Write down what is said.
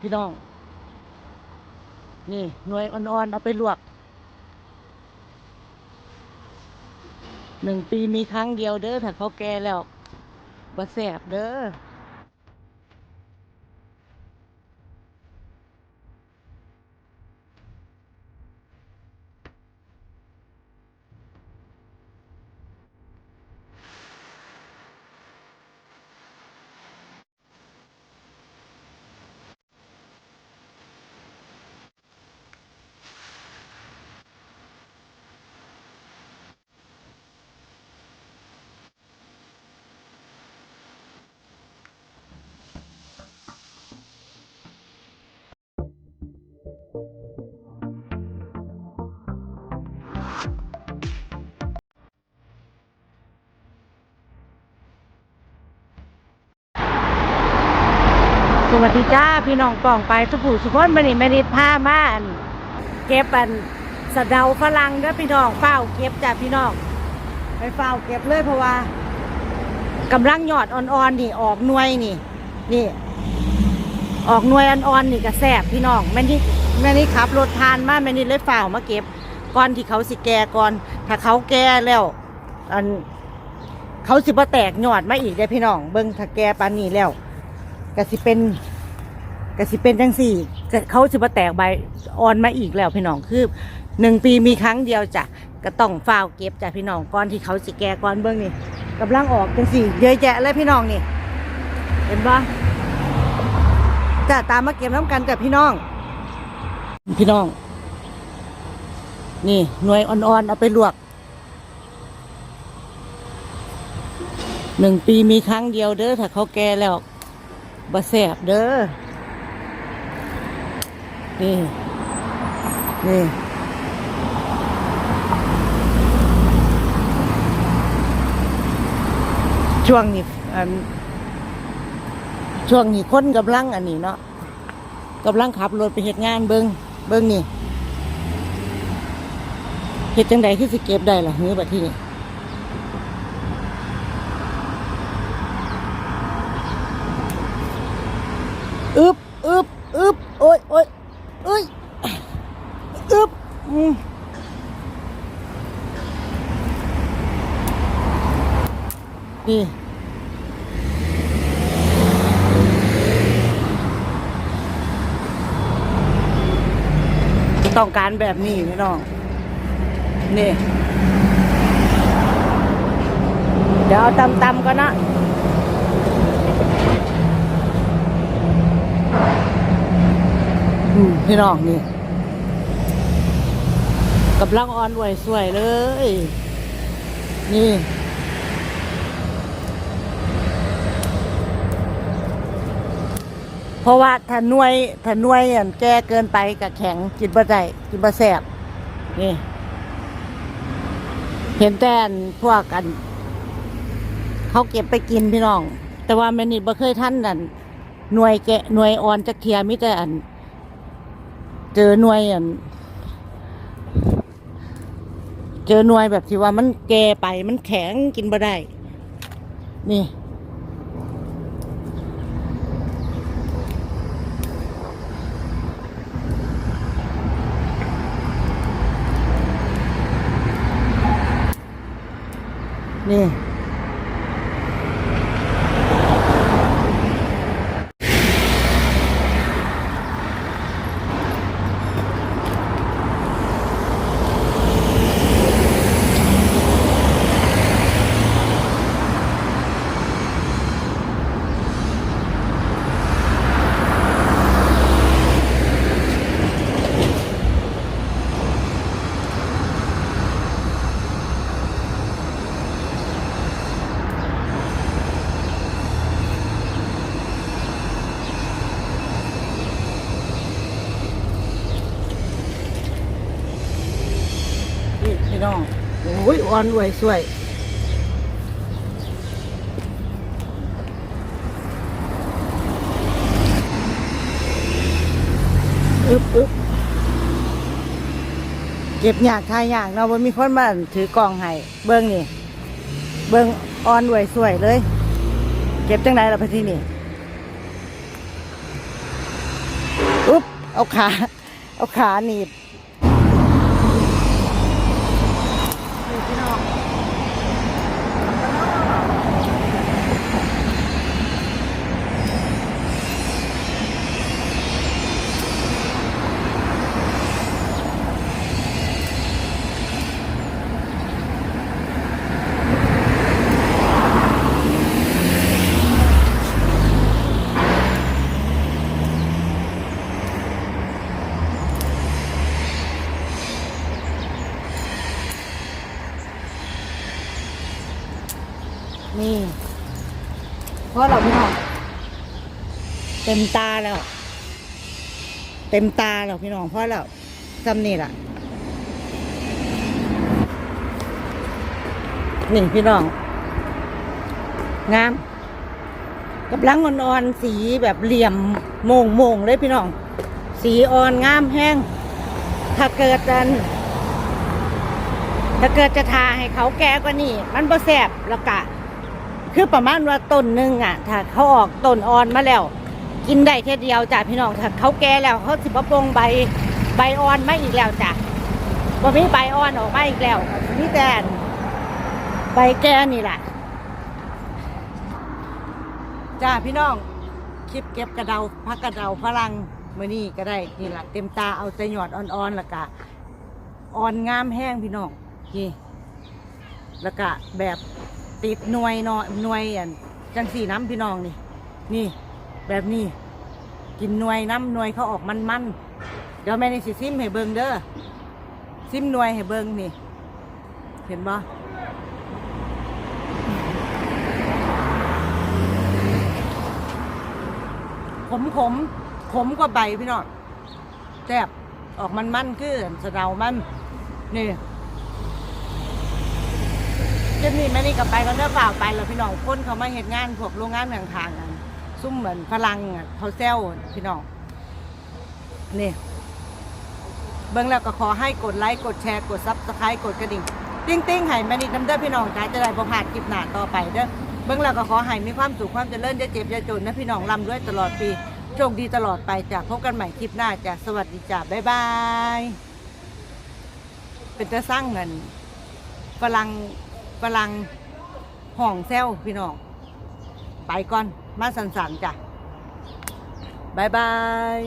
พี่น้อง นี่หน่วยอ่อนๆเอาไปลวก หนึ่งปีมีครั้งเดียวเด้อถ้าเขาแก่แล้วบ่แสบเด้อ วัสดีจ้าพี่น้องกล่องไปสุภูสุพนบันนี้แม่นิดผ้าม่านเก็บอันสะเดาฝรั่งเด้อพี่น้องเฝ้าเก็บจ้าพี่น้องไปเฝ้าเก็บเลยเพราะว่ากำลังหยอดอ่อนๆนี่ออกหน่วยนี่ นี่ ออกหน่วยอ่อนๆนี่ก็แสบพี่น้องแม่นิดแม่นิดขับรถทานมาแม่นิดเลยเฝ้ามาเก็บก่อนที่เขาสิแก่ก่อน ถ้าเขาแก่แล้วอันเขาสิบ่แตกหยอดมาอีกได้พี่น้องเบิ่งถ้าแก่ปานนี้แล้ว ก็สิเป็นก็สิเป็นจังสี่เขาสิมาแตกใบอ่อนมาอีกแล้วพี่น้องคือหนึ่งปีมีครั้งเดียวจ้ะก็ต้องฝ้าวเก็บจ้ะพี่น้องก่อนที่เขาสิแก่ก่อนเบื้องนี่กำลังออกจังสี่ เยอะแยะเลยพี่น้องนี่ เห็นปะจ้ะตามมาเก็บน้ำกันจ้ะพี่น้อง พี่น้อง นี่หน่วยอ่อนๆเอาไปลวกหนึ่งปีมีครั้งเดียวเด้อถ้าเขาแก่แล้ว บะแสบเด้อ นี่ นี่ช่วงนี้อันช่วงนี้คนกำลังอันนี้เนาะกำลังขับรถไปเหตุงานเบิงเบิงนี่เหตุจังใดคือสิเก็บได้ล่ะเฮ้ยบัดที่นี่ อึบอึบอึบโอ้ยโอ้ยเอ้ยอึบอืมนี่ต้องการแบบนี้พี่น้อง นี่ เดี๋ยวเอาตำๆก่อนนะ อืม พี่น้องนี่กำลังอ่อนไหวสวยเลย นี่ เพราะว่าถ้าน่วยถ้าน่วยอันแก่เกินไปกับแข็งกินบ่ได้กินบ่แซ่บนี่ เห็นแต่นพวกอัน เขาเก็บไปกินพี่น้อง แต่ว่าแม่นี่บ่เคยท่านอันหน่วยแกะหน่วยอ่อนจักเทียมิแต่อัน เจอหน่วยอันเจอหน่วยแบบที่ว่ามันแก่ไปมันแข็งกินบ่ได้ นี่ นี่นี่พี่น้อง โอ่อนรวยสวยอึบอึบเก็บยากทายยากเนาะว่ามีคนมาถือกล่องให้เบิ้งนี่ เบิ้งอ่อนรวยสวยเลย เก็บจังไดล่ะพี่ที่นี่เอาขา เอาขาหนีบนี่พี่น้อง นี่เพราะเราพี่น้องเต็มตาแล้ว เต็มตาแล้วพี่น้องเพราะเราจำนี่ล่ะนี่พี่น้อง งามกำลังอ่อนๆสีแบบเหลี่ยมโมงโมงเลยพี่น้อง สีอ่อนงามแห้ง ถ้าเกิดกันถ้าเกิดจะทาให้เขาแก่กว่านี้ มันบ่แสบแล้วกะ คือประมาณว่าต้นหนึ่งอะ ถ้าเขาออกต้นอ่อนมาแล้ว กินได้แค่เดียวจ้ะพี่น้องถ้าเขาแก่แล้วเขาสิบปรงใบใบอ่อนไมาอีกแล้วจ้ะบ่มีใบอ่อนออกมาอีกแล้วมีแต่อันใบแก่นี่แหละจ้าพี่น้องคลิปเก็บกระเดาพักกระเดาพลังมือนี่ก็ได้นี่แหละเต็มตาเอาแต่หยอดอ่อนๆล้วกะอ่อนงามแห้งพี่น้องนี่ล้วก็แบบ ติดหน่วยเนาะหน่วยอันจังสีน้ำพี่น้องนี่ นี่ แบบนี้ กินหน่วยน้ำหน่วยเขาออกมันมันเดี๋ยวแม่นี่สิซิมให้เบิงเด้อซิมหน่วยให้เบิงนี่ เห็นบ่ขมขมขมกว่าใบพี่น้องแซ่บออกมันมันคือสะเดามันนี่ เจนนี่แม่นี่กลับไปก็เด้อเปล่าไปแล้วพี่น้องคนเขามาเห็นงานพวกโรงงานต่างกันซุ่มเหมือนพลังอะเขาแซวพี่น้องนี่เบิ่งแล้วก็ขอให้กดไลค์กดแชร์กดซับสไครต์กดกระดิ่ง ติ้งติ้งให้แม่นิดน้ำเด้อพี่น้องจ้าจะได้ประพาดคลิปหนาต่อไปเด้อเบิ่งแล้วก็ขอให้มีความสุขความเจริญอย่าเจ็บอย่าจนนะพี่น้องร่ำด้วยตลอดปีโชคดีตลอดไปจ้ะพบกันใหม่คลิปหน้าจ้ะสวัสดีจ้ะบ๊ายบาย เป็นจะสร้างเงินฝรั่ง ฝรั่งห่องแซวพี่น้อง ไปก่อน มาสันๆจ้ะบายบาย